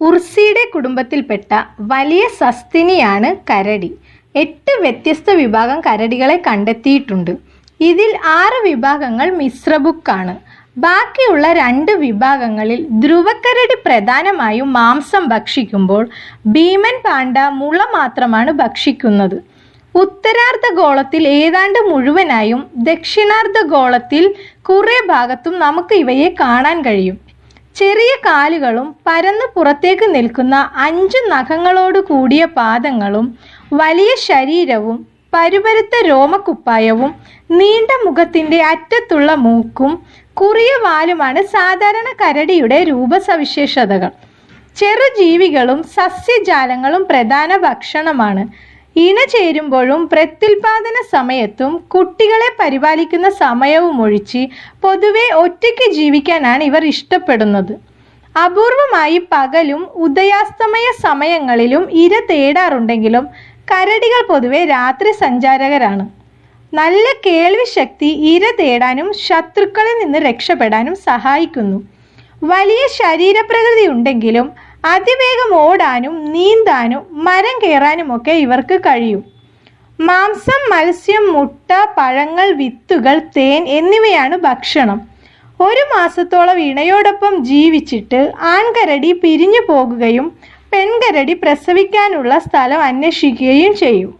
ഉർസിയുടെ കുടുംബത്തിൽപ്പെട്ട വലിയ സസ്തിനിയാണ് കരടി. എട്ട് വ്യത്യസ്ത വിഭാഗം കരടികളെ കണ്ടെത്തിയിട്ടുണ്ട്. ഇതിൽ ആറ് വിഭാഗങ്ങൾ മിശ്രബുക്കാണ്. ബാക്കിയുള്ള രണ്ട് വിഭാഗങ്ങളിൽ ധ്രുവക്കരടി പ്രധാനമായും മാംസം ഭക്ഷിക്കുമ്പോൾ ഭീമൻ പാണ്ട മുള മാത്രമാണ് ഭക്ഷിക്കുന്നത്. ഉത്തരാർദ്ധഗോളത്തിൽ ഏതാണ്ട് മുഴുവനായും ദക്ഷിണാർദ്ധഗോളത്തിൽ കുറേ ഭാഗത്തും നമുക്ക് ഇവയെ കാണാൻ കഴിയും. ചെറിയ കാലുകളും പരന്ന് പുറത്തേക്ക് നിൽക്കുന്ന അഞ്ച് നഖങ്ങളോട് കൂടിയ പാദങ്ങളും വലിയ ശരീരവും പരുപരുത്ത രോമക്കുപ്പായവും നീണ്ട മുഖത്തിന്റെ അറ്റത്തുള്ള മൂക്കും കുറിയ വാലുമാണ് സാധാരണ കരടിയുടെ രൂപസവിശേഷതകൾ. ചെറുജീവികളും സസ്യജാലങ്ങളും പ്രധാന ഭക്ഷണമാണ്. ഇണ ചേരുമ്പോഴും പ്രത്യുൽപാദന സമയത്തും കുട്ടികളെ പരിപാലിക്കുന്ന സമയവും ഒഴിച്ച് പൊതുവെ ഒറ്റയ്ക്ക് ജീവിക്കാനാണ് ഇവർ ഇഷ്ടപ്പെടുന്നത്. അപൂർവമായി പകലും ഉദയാസ്തമയ സമയങ്ങളിലും ഇര തേടാറുണ്ടെങ്കിലും കരടികൾ പൊതുവെ രാത്രി സഞ്ചാരകരാണ്. നല്ല കേൾവി ശക്തി ഇര തേടാനും ശത്രുക്കളിൽ നിന്ന് രക്ഷപ്പെടാനും സഹായിക്കുന്നു. വലിയ ശരീരപ്രകൃതി ഉണ്ടെങ്കിലും അതിവേഗം ഓടാനും നീന്താനും മരം കയറാനും ഒക്കെ ഇവർക്ക് കഴിയും. മാംസം മത്സ്യം മുട്ട പഴങ്ങൾ വിത്തുകൾ തേൻ എന്നിവയാണ് ഭക്ഷണം. ഒരു മാസത്തോളം ഇണയോടൊപ്പം ജീവിച്ചിട്ട് ആൺകരടി പിരിഞ്ഞു പോകുകയും പെൺകരടി പ്രസവിക്കാനുള്ള സ്ഥലം അന്വേഷിക്കുകയും ചെയ്യും.